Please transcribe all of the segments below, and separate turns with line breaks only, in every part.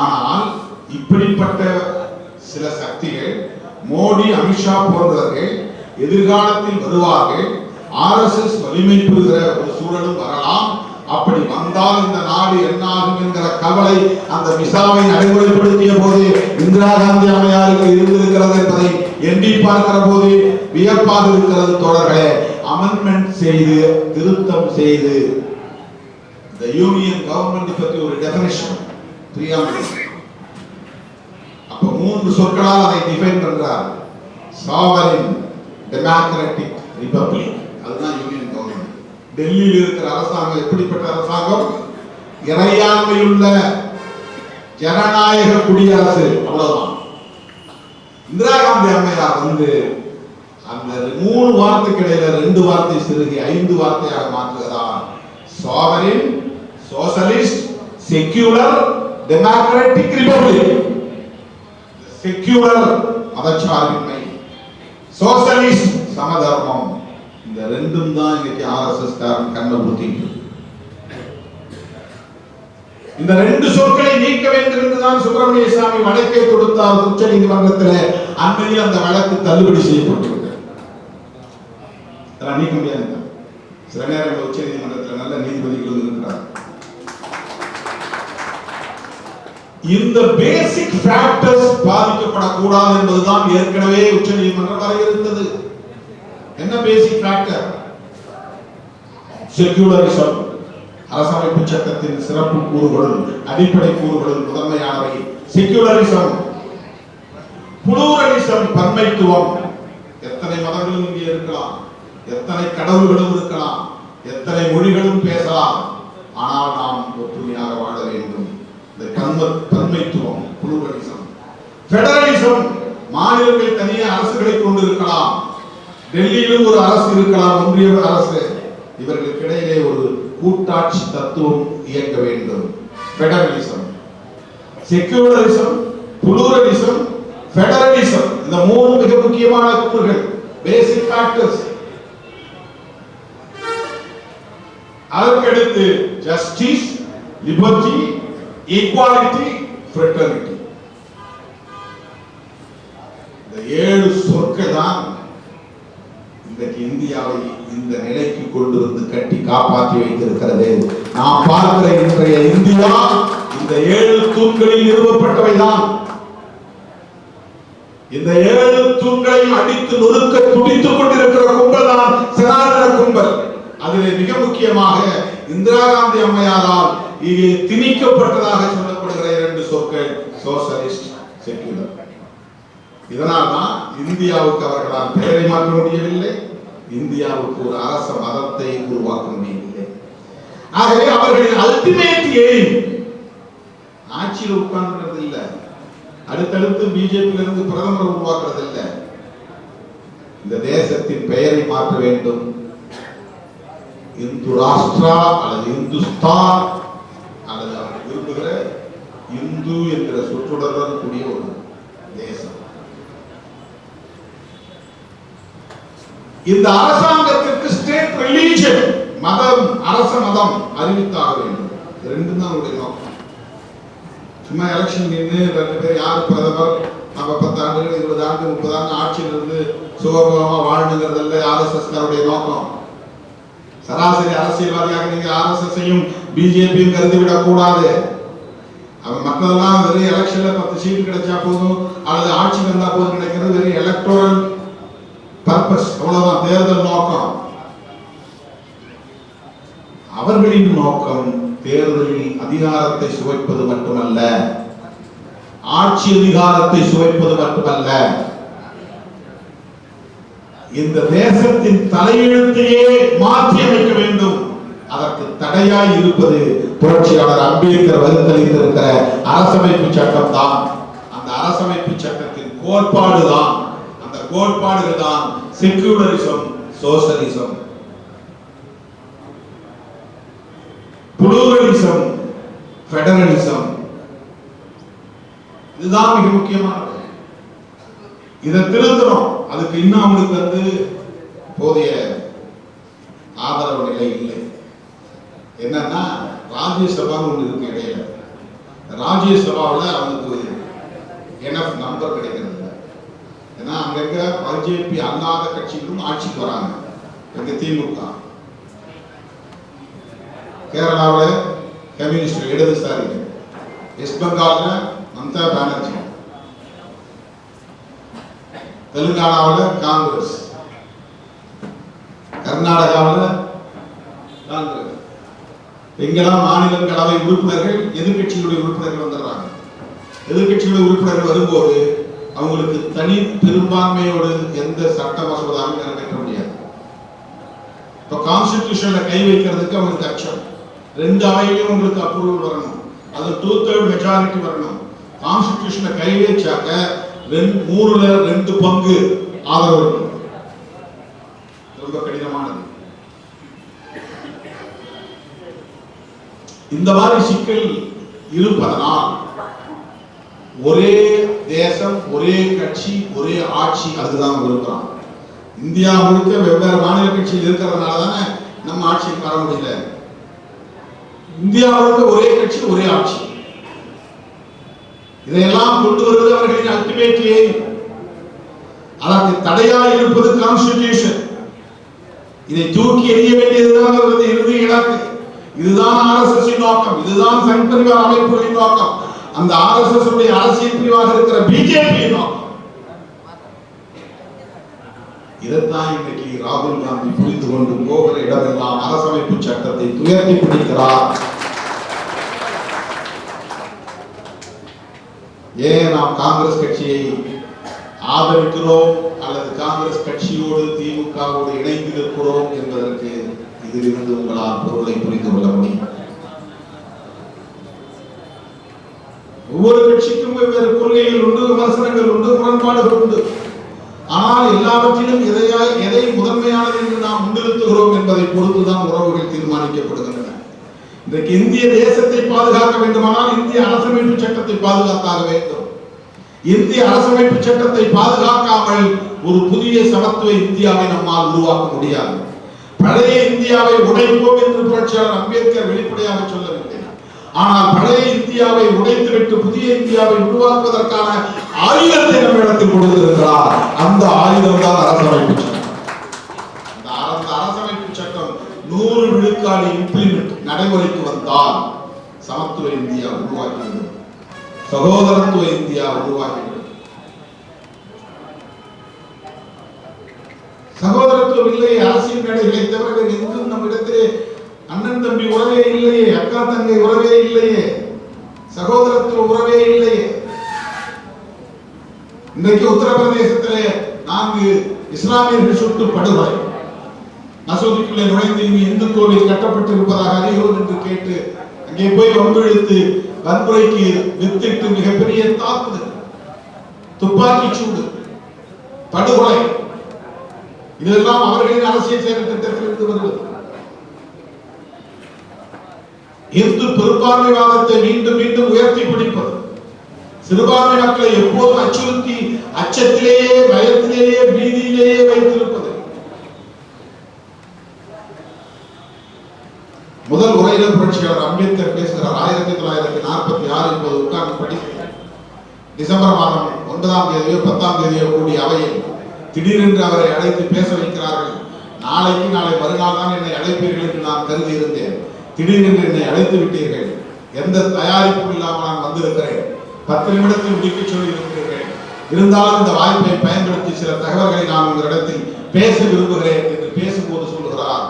ஆனால் இப்படிப்பட்ட சில சக்திகள் மோடி அமித்ஷா போன்றவர்கள் எதிர்காலத்தில் வருவார்கள். ஆர்எஸ்எஸ் வலிமை பெறுகிற ஒரு சூழலும் வரலாம். அப்படி வந்தால் இந்த நாடு என்னாகும் என்கிற கவலை அந்த மிசாவை நடைமுறைப்படுத்திய போது இந்திரா காந்தி அம்மையாருக்கு இருந்திருக்கிறது என்பதை எண்ணி பார்க்கிற போது வியப்பாக இருக்கிறது தொடர்களே அமெண்ட்மெண்ட் செய்து திருத்தம் செய்து இந்த யூனியன் கவர்மெண்ட் பற்றி ஒரு டெபினேஷன் அப்ப மூன்று சொற்களால் அதை டிஃபைன் பண்றார். சாவரின் டெமோக்ராட்டிக் ரிபப்ளிக் அதுதான் யூனியன் கவர்மெண்ட் டெல்லியில் இருக்கிற அரசாங்கம் எப்படிப்பட்ட அரசாங்கம்? இறையாண்மையுள்ள ஜனநாயக குடியரசு. அவ்வளவுதான். இந்திரா காந்தி அம்மையார் வந்து அந்த மூணு வார்த்தைக்கு இடையில ரெண்டு வார்த்தை சிறுகி ஐந்து வார்த்தையாக மாற்றுவதான். Sovereign socialist secular democratic republic secular மதச்சார்பின்மை சோசலிஸ்ட் சமதர்மம் இந்த ரெண்டும் தான் இன்னைக்கு ஆர்எஸ்எஸ் காரன் கண்ண ஊத்திட்டு இந்த ரெண்டு சொற்களை நீக்க வேண்டும் என்றுதான் சுப்பிரமணிய சாமி வழக்கை கொடுத்தார் உச்ச நீதிமன்றத்தில். அண்மையில் அந்த வழக்கு தள்ளுபடி செய்யப்பட்டிருக்கு. நீக்க முடியாது. சில நேரங்கள் உச்ச நீதிமன்றத்தில் நல்ல நீதிபதிகள் இருக்கிறார் இந்த பேசிக் ஃபேக்டர்ஸ் பாதிக்கப்படக்கூடாது என்பதுதான் ஏற்கனவே உச்ச நீதிமன்றம் வரையறுத்தது. என்ன பேசிக் ஃபேக்டர் செக்யூலரிசம் அரசமைப்பு சட்டத்தின் சிறப்பு கூறுகளும் அடிப்படை கூறுகளும் முதன்மையானவை. Secularism pluralism பன்மைத்துவம். எத்தனை மதங்களும் இங்கே இருக்கலாம் எத்தனை கடவுள்களும் இருக்கலாம் எத்தனை மொழிகளும் பேசலாம். ஆனால் நாம் ஒற்றுமையாக வாழ வேண்டும். இந்த கண்ம பன்மைத்துவம் புளூரலிசம் ஃபெடரலிசம் மாநிலங்கள் தனியே அரசுகளை கொண்டிருக்கலாம். டெல்லியிலும் ஒரு அரசு இருக்கலாம் ஒன்றிய அரசு. இவர்களுக்கிடையிலே ஒரு கூட்டாட்சி தத்துவம் இயக்க வேண்டும். பெடரலிசம் செக்யூலரிசம் புளூரலிசம் பெடரலிசம் இந்த மூணு மிக முக்கியமான கூறுகள் பேசிக் ஃபேக்டர்ஸ் அதற்கடுத்து ஜஸ்டிஸ் லிபர்ட்டி ஈக்வாலிட்டி ஃப்ரெட்டர்னிட்டி இந்த ஏழு சொற்கள் தான் இன்றைக்கு இந்தியாவை இந்த நிலைக்கு கொண்டு வந்து கட்டி காப்பாற்றி வைத்திருக்கிறது. நாம் பார்க்கிற இன்றைய இந்தியா இந்த ஏழு தூண்களில் நிறுவப்பட்டவைதான். இந்த ஏழு தூண்களையும் அடித்து நொறுக்க துடித்துக் கொண்டிருக்கிற கும்பல் தான் சனாதன கும்பல். அதிலே மிக முக்கியமாக இந்திரா காந்தி அம்மையாரால் இது திணிக்கப்பட்டதாக சொல்லப்படுகிற இரண்டு சொற்கள் சோசலிஸ்ட் செக்யூலர். இதனால்தான் இந்தியாவுக்கு அவர்களால் பெயரை மாற்ற முடியவில்லை இந்தியாவுக்கு ஒரு அரச மதத்தை உருவாக்க முடியவில்லை. ஆகவே அவர்களின் அல்டிமேட் எய்ம் ஆட்சியில் உட்கார்ந்துறது இல்ல. அடுத்தடுத்து பிஜேபியில இருந்து பிரதமரை உருவாக்குறது இல்லை. இந்த தேசத்தின் பெயரை மாற்ற வேண்டும். இந்து ராஷ்டிரா அல்லது இந்துஸ்தான் இந்து என்கிற சொற்றொடருடன் கூடிய ஒரு தேசம். இந்த அரசாங்கத்திற்கு ஸ்டேட் ரிலீஜன் மதம் அரச மதம் அறிவித்தாக வேண்டும். ரெண்டும் தான் உடைய நோக்கம். சும்மா எலெக்ஷன் நின்று ரெண்டு பேர் யார் பிரதமர்? நம்ம பத்து ஆண்டுகள் இருபது ஆண்டு முப்பது ஆண்டு ஆட்சியில் இருந்து சுகபோகமா வாழணுங்கிறதல்ல ஆர்எஸ்எஸ் காருடைய நோக்கம். சராசரி அரசியல்வாதியாக நீங்க ஆர்எஸ்எஸ்ஸையும் பிஜேபியும் கருதிவிடக் கூடாது அவன் மற்றதெல்லாம் வெறும் எலெக்ஷன்ல பத்து சீட்டு கிடைச்சா போதும் அல்லது ஆட்சி வந்தா போதும் கிடைக்கிறது வெறும் எலக்டோரல் பர்பஸ் அவ்வளவுதான். தேர்தல் நோக்கம். அவர்களின் நோக்கம் தேர்தலில் அதிகாரத்தை சுவைப்பது மட்டுமல்ல ஆட்சி அதிகாரத்தை சுவைப்பது மட்டுமல்ல. இந்த தேசத்தின் தலையெழுத்தையே மாற்றி அமைக்க வேண்டும். அதற்கு தடையாய் இருப்பது புரட்சியாளர் அம்பேத்கர் வகுத்தளித்திருக்கிற அரசமைப்பு சட்டம் தான் அந்த அரசமைப்பு சட்டத்தின் கோட்பாடு தான் அந்த கோட்பாடுகள் தான் செக்யூலரிசம் சோசலிசம் புளூரலிசம் ஃபெடரலிசம் இதுதான் மிக முக்கியமானது. இதை திருத்தணும். அதுக்கு இன்னும் அவங்களுக்கு வந்து போதிய ஆதரவு நிலை இல்லை. என்னன்னா ராஜ்யசபா ஒன்று இருக்கு இடையில. ராஜ்யசபாவில் அவங்களுக்கு என்எஃப் நம்பர் கிடைக்கிறது. இல்ல. ஏன்னா இருக்க பிஜேபி அல்லாத கட்சிகளும் ஆட்சிக்கு வராங்க. எங்க திமுக. கேரளாவில் கம்யூனிஸ்ட் இடதுசாரிகள் வெஸ்ட் பெங்காலில் மம்தா பானர்ஜி. தெலுங்கானாவில் காங்கிரஸ். கர்நாடகாவில் எங்கெல்லாம் மாநிலங்களவை உறுப்பினர்கள் எதிர்கட்சிகளுடைய உறுப்பினர்கள் வந்துடுறாங்க. எதிர்கட்சிகளுடைய உறுப்பினர்கள் வரும்போது அவங்களுக்கு தனி பெரும்பான்மையோடு எந்த சட்ட மசோதாவும் நிறைவேற்ற முடியாது. இப்ப கான்ஸ்டிடியூஷன்ல கை வைக்கிறதுக்கு அவங்களுக்கு அச்சம் ரெண்டு அவையிலும் உங்களுக்கு அப்ரூவல் வரணும். அது டூ தேர்ட் மெஜாரிட்டி வரணும். கான்ஸ்டிடியூஷன்ல கை வச்சாக்க ரெண்டு மூணுல ரெண்டு பங்கு ஆதரவு இருக்கணும். இந்த மாதிரி சிக்கல் இருப்பதனால் ஒரே தேசம் ஒரே கட்சி ஒரே ஆட்சி அதுதான் விரும்புறான் இந்தியா முழுக்க வெவ்வேறு மாநில கட்சியில் இருக்கிறதுனால தானே நம்ம ஆட்சிக்கு வர முடியல. இந்தியா முழுக்க ஒரே கட்சி ஒரே ஆட்சி. இதையெல்லாம் கொண்டு வருவது அவர்களின் அல்டிமேட் எய்ம் அதற்கு தடையா இருப்பது கான்ஸ்டிடியூஷன் இதை தூக்கி எறிய வேண்டியதுதான் அவரது இறுதி இலக்கு. இதுதான் ஆர்எஸ்எஸ் நோக்கம் இதுதான் சங் பரிவார் அமைப்புகளின் நோக்கம். அந்த ஆர்எஸ்எஸ் உடைய அரசியல் பிரிவாக இருக்கிற பிஜேபி நோக்கம். இதைத்தான் இன்றைக்கு ராகுல் காந்தி புரிந்து கொண்டு போகிற இடமெல்லாம் அரசமைப்பு சட்டத்தை துயர்த்தி பிடிக்கிறார். ஏன் நாம் காங்கிரஸ் கட்சியை ஆதரிக்கிறோம் அல்லது காங்கிரஸ் கட்சியோடு திமுகவோடு இணைந்து என்பதற்கு இதிலிருந்து உங்களால் பொருளை புரிந்து கொள்ள முடியும். ஒவ்வொரு கட்சிக்கும் வெவ்வேறு கொள்கைகள் உண்டு விமர்சனங்கள் உண்டு முரண்பாடுகள் உண்டு. ஆனால் எல்லாவற்றிலும் எதையாய் எதை முதன்மையானது என்று நாம் முன்னிறுத்துகிறோம் என்பதை பொறுத்துதான் உறவுகள் தீர்மானிக்கப்படுகின்றன. இன்றைக்கு இந்திய தேசத்தை பாதுகாக்க வேண்டுமானால் இந்திய அரசமைப்பு சட்டத்தை பாதுகாத்தாக வேண்டும். இந்திய அரசமைப்பு சட்டத்தை பாதுகாக்காமல் ஒரு புதிய சமத்துவ இந்தியாவை நம்மால் உருவாக்க முடியாது. பழைய இந்தியாவை உடைப்போம் என்று புரட்சியாளர் அம்பேத்கர் வெளிப்படையாக சொல்லவில்லை. ஆனால் பழைய இந்தியாவை உடைத்துவிட்டு புதிய இந்தியாவை உருவாக்குவதற்கான ஆயுதத்தை நம்மிடத்தில் கொடுத்திருக்கிறார். அந்த ஆயுதம் தான் அரசமைப்பு சட்டம். அந்த அரசமைப்பு சட்டம் நூறு விழுக்காடு இம்ப்ளிமெண்ட் நடைமுறைக்கு வந்தால் சமத்துவ இந்தியா உருவாக்கிவிடும் சகோதரத்துவ இந்தியா உருவாக்கி சகோதரத்துவம் இல்லையே அரசியல் மேடைகளை தவிர எங்கும் நம் இடத்திலே அண்ணன் தம்பி உறவே இல்லையே அக்கா தங்கை உறவே இல்லையே சகோதரத்துவ உறவே இல்லையே. இன்றைக்கு உத்தரப்பிரதேசத்திலே நான்கு இஸ்லாமியர்கள் சுட்டு படுகொலை மசூதிக்குள்ளே நுழைந்து இங்கு இந்து கோவில் கட்டப்பட்டிருப்பதாக அறிகிறோம் என்று கேட்டு அங்கே போய் வம்பிழுத்து வன்முறைக்கு வித்திட்டு மிகப்பெரிய தாக்குதல். துப்பாக்கி சூடு. படுகொலை. இதெல்லாம் அவர்களின் அரசியல் செயல் திட்டத்திலிருந்து வருவது இந்து பெரும்பான்மைவாதத்தை மீண்டும் மீண்டும் உயர்த்தி பிடிப்பது சிறுபான்மை மக்களை எப்போதும் அச்சுறுத்தி அச்சத்திலேயே பயத்திலேயே பீதியிலேயே வைத்திருப்பது. முதல் உரையில புரட்சியாளர் அம்பேத்கர் பேசுகிறார். ஆயிரத்தி தொள்ளாயிரத்தி நாற்பத்தி ஆறு என்பது உட்கார்ந்து படிக்கிறேன் டிசம்பர் மாதம் ஒன்பதாம் தேதியோ பத்தாம் தேதியோ கூடிய அவையில் திடீரென்று அவரை அழைத்து பேச வைக்கிறார்கள். நாளைக்கு நாளை மறுநாள் தான் என்னை அழைப்பீர்கள் என்று நான் கருதி இருந்தேன் திடீரென்று என்னை அழைத்து விட்டீர்கள். எந்த தயாரிப்பும் இல்லாமல் நான் வந்திருக்கிறேன். பத்து நிமிடத்தில் முடிக்க சொல்லி இருக்கிறேன் இருந்தாலும் இந்த வாய்ப்பை பயன்படுத்தி சில தகவல்களை நான் உங்களிடத்தில் பேச விரும்புகிறேன் என்று பேசும்போது சொல்கிறார்.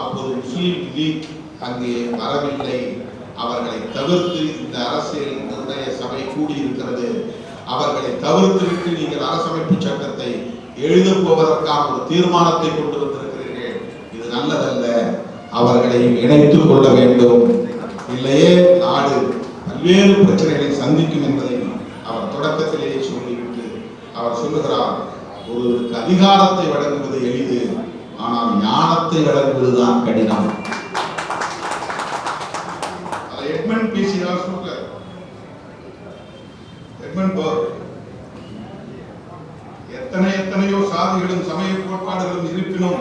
அப்போது முஸ்லீம் லீக் அங்கே வரவில்லை. அவர்களை தவிர்த்து இந்த அரசியல் நிர்ணய சபை கூடியிருக்கிறது. அவர்களை தவிர்த்து விட்டு நீங்கள் அரசமைப்பு சட்டத்தை எழுதப் போவதற்கான ஒரு தீர்மானத்தை கொண்டு வந்திருக்கிறீர்கள் இது நல்லதல்ல. அவர்களை இணைத்துக் கொள்ள வேண்டும். இல்லையே நாடு பல்வேறு பிரச்சனைகளை சந்திக்கும் என்பதை அவர் தொடக்கத்திலேயே சொல்லிவிட்டு அவர் சொல்லுகிறார் ஒருவருக்கு அதிகாரத்தை வழங்குவது எளிது ஆனால் ஞானத்தை வழங்குவதுதான் கடினம் அதை எட்மண்ட் பேசினால் சொல்றார் எட்மண்ட் போர் எத்தனை எத்தனையோ சாதிகளும் சமய கோட்பாடுகளும் இருப்பினும்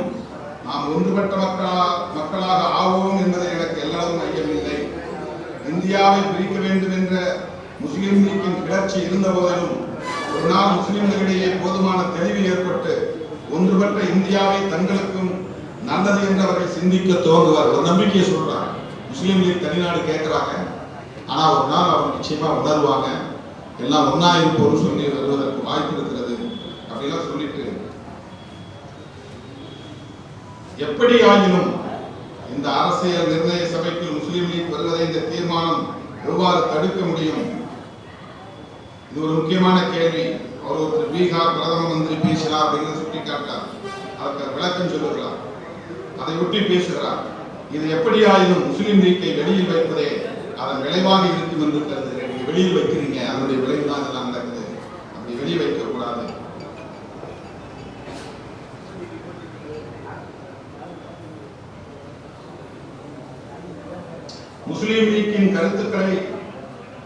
நாம் ஒன்றுபட்ட மக்களா மக்களாக ஆவோம் என்பதை எனக்கு எல்லாரும் ஐயமில்லை. இந்தியாவை பிரிக்க வேண்டும் என்ற முஸ்லிம் லீக்கின் கிளர்ச்சி இருந்த போதிலும் ஒரு நாள் முஸ்லிம்களிடையே போதுமான தெளிவு ஏற்பட்டு ஒன்றுபட்ட இந்தியாவை தங்களுக்கும் நல்லது என்று அவர்கள் சிந்திக்க துவங்குவார் ஒரு நம்பிக்கையை சொல்றாங்க. முஸ்லீம் லீக் தனிநாடு கேட்கிறாங்க. ஆனா ஒரு நாள் அவங்க நிச்சயமா உணர்வாங்க. எல்லாம் ஒன்னா இருப்போம்னு சொல்லி வருவதற்கு வாய்ப்பு இருக்கிறது. அப்படிலாம் சொல்லிட்டு எப்படி ஆயினும் இந்த அரசியல் நிர்ணய சபைக்கு முஸ்லீம் லீக் வருவதை இந்த தீர்மானம் எவ்வாறு தடுக்க முடியும்? இது ஒரு முக்கியமான கேள்வி. அவர் ஒருத்தர் பீகார் பிரதம மந்திரி பேசினார் அப்படின்னு சுட்டி காட்டார் அதற்கு விளக்கம் சொல்லுகிறார் அதை ஒட்டி பேசுகிறார். இது எப்படி ஆயினும் முஸ்லீம் லீக்கை வெளியில் வைப்பதே அதன் விளைவாக இருக்கும் என்று கருதுகிறேன். நீங்க வெளியில் வைக்கிறீங்க. அதனுடைய விளைவு தான் இதெல்லாம் நடக்குது. அப்படி வெளியே வைக்கக்கூடாது. முஸ்லீம் லீக்கின் கருத்துக்களை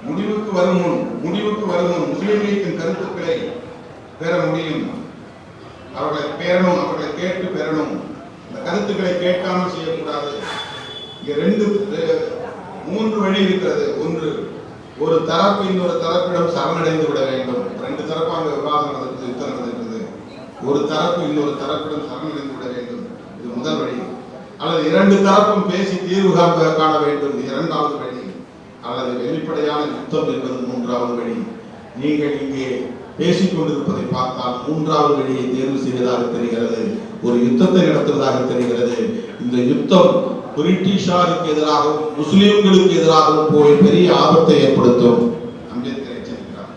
முடிவுக்கு வரும் முன் முடிவுக்கு வரும் முன் முஸ்லீம் லீக்கின் கருத்துக்களை பெற முடியும். அவர்களை பெறணும் அவர்களை கேட்டு பெறணும். இந்த கருத்துக்களை கேட்காமல் செய்யக்கூடாது. இங்கே ரெண்டு மூன்று வழி இருக்கிறது. ஒன்று ஒரு தரப்பு இன்னொரு தரப்பிடம் சரணடைந்து விட வேண்டும். ரெண்டு தரப்பு அங்கே விவாதம் நடந்தது யுத்தம் நடந்திருக்கிறது ஒரு தரப்பு இன்னொரு தரப்பிடம் சரணடைந்து விட வேண்டும். அல்லது இரண்டு தரப்பும் பேசி தீர்வு காண வேண்டும். இரண்டாவது வழி. அல்லது வெளிப்படையான யுத்தம் என்பது மூன்றாவது வழி. நீங்கள் இங்கே பேசிக் கொண்டிருப்பதை பார்த்தால் மூன்றாவது வழியை தேர்வு செய்வதாக தெரிகிறது. ஒரு யுத்தத்தை நடத்துவதாக தெரிகிறது. இந்த யுத்தம் பிரிட்டிஷாருக்கு எதிராகவும் முஸ்லிம்களுக்கு எதிராகவும் போய் பெரிய ஆபத்தை ஏற்படுத்தும். அம்பேத்கர் எச்சரிக்கிறார்.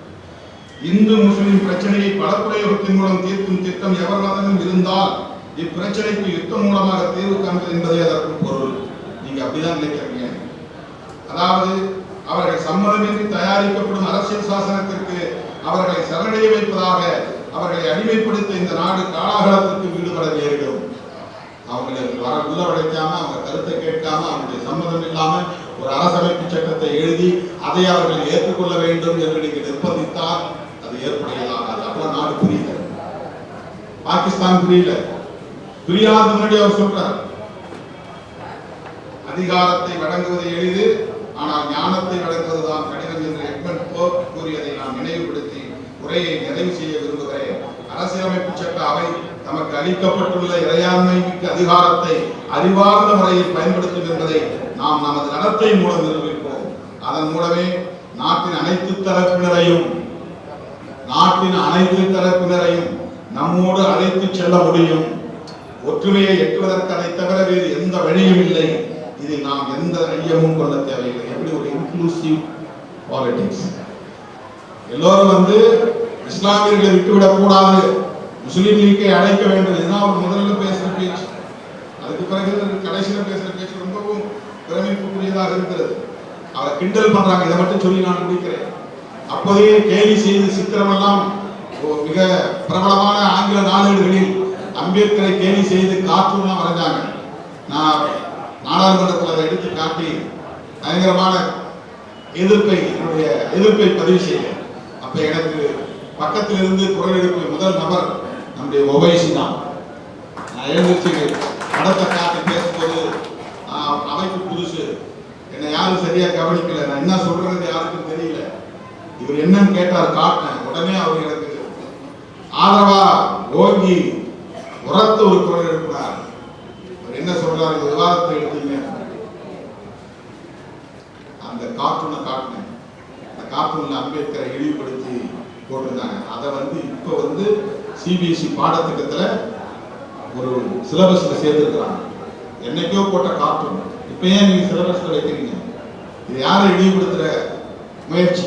இந்து முஸ்லிம் பிரச்சனையை பலப்பிரயோகத்தின் மூலம் தீர்க்கும் திட்டம் எவரிடமும் இருந்தால் இப்பிரச்சனைக்கு யுத்தம் மூலமாக தீர்வு காண்பது என்பதே அதற்கு பொருள். நீங்க அப்படிதான் நினைக்கிறீங்க. அதாவது அவர்கள் சம்மதமின்றி தயாரிக்கப்படும் அரசியல் சாசனத்திற்கு அவர்களை சரணடைய வைப்பதாக அவர்களை அடிமைப்படுத்த இந்த நாடு காலாகாலத்திற்கு ஈடுபட நேரிடும். அவங்களை வர உள்ள அவங்க கருத்தை கேட்காம அவங்களுடைய சம்மதம் இல்லாம ஒரு அரசமைப்பு சட்டத்தை எழுதி அதை அவர்கள் ஏற்றுக்கொள்ள வேண்டும் என்று நீங்கள் நிர்பந்தித்தால் அது ஏற்படையலாம். அது அப்பெல்லாம் நாடு புரியல. பாகிஸ்தான் புரியல. புரியாத முன்னாடி அவர் சொல்றார். அதிகாரத்தை வழங்குவது எளிது ஆனால் ஞானத்தை வழங்குவதுதான் கடினம் என்று எட்மண்ட் போப் கூறியதை நான் நினைவுபடுத்தி உரையை நிறைவு செய்ய விரும்புகிறேன். அரசியலமைப்பு சட்ட அவை நமக்கு அளிக்கப்பட்டுள்ள இறையாண்மை மிக்க அதிகாரத்தை அறிவார்ந்த முறையில் பயன்படுத்தும் என்பதை நாம் நமது நடத்தை மூலம் நிரூபிப்போம். அதன் மூலமே நாட்டின் அனைத்து தரப்பினரையும் நாட்டின் அனைத்து தரப்பினரையும் நம்மோடு அழைத்து செல்ல முடியும். ஒற்றுமையை எட்டுவதற்கதை தவிர வேறு எந்த வழியும் இல்லை. இதில் நாம் எந்த ஐயமும் கொள்ள தேவையில்லை. எப்படி? ஒரு இன்க்ளூசிவ் பாலிடிக்ஸ் எல்லோரும் வந்து இஸ்லாமியர்களை விட்டுவிடக் கூடாது. முஸ்லீம் லீக்கை அழைக்க வேண்டும். இதுதான் அவர் முதல்ல பேசுற பேச்சு. அதுக்கு பிறகு கடைசியில் பேசுற பேச்சு ரொம்பவும் பிரமிப்புக்குரியதாக இருக்கிறது. அவரை கிண்டல் பண்றாங்க. இதை மட்டும் சொல்லி நான் முடிக்கிறேன். அப்போதே கேலி செய்து சித்திரமெல்லாம் மிக பிரபலமான ஆங்கில நாளேடுகளில் அம்பேத்கரை கேலி செய்து கார்ட்டூன்லாம் வரைஞ்சாங்க நான் நாடாளுமன்றத்தில் அதை எடுத்து காட்டி பயங்கரமான எதிர்ப்பை என்னுடைய எதிர்ப்பை பதிவு செய்தேன். அப்போ எனக்கு பக்கத்தில் இருந்து குரல் எழுப்பிய முதல் நபர் நம்முடைய ஒவைசி தான். நான் எழுந்திருச்சு படத்தை காட்டி பேசும்போது அமைப்பு புதுசு. என்னை யாரும் சரியாக கவனிக்கல. நான் என்ன சொல்றது யாருக்கும் தெரியல. இவர் என்னன்னு கேட்டார் காட்டினேன். உடனே அவர் எனக்கு ஆதரவா ஓங்கி உரத்த ஒரு குரல் எழுப்பினார் அவர் என்ன சொல்றாரு? இந்த விவாதத்தை எடுத்தீங்க. அந்த கார்ட்டூனை காட்டினேன். அந்த கார்ட்டூன்ல அம்பேத்கரை இழிவுபடுத்தி போட்டிருந்தாங்க. அதை வந்து இப்போ வந்து சிபிஎஸ்இ பாடத்திட்டத்துல ஒரு சிலபஸ்ல சேர்த்துருக்குறாங்க. என்னைக்கோ போட்ட கார்ட்டூன். இப்போ ஏன் நீங்க சிலபஸ்ல வைக்கிறீங்க? இது யாரை இழிவுபடுத்துற முயற்சி?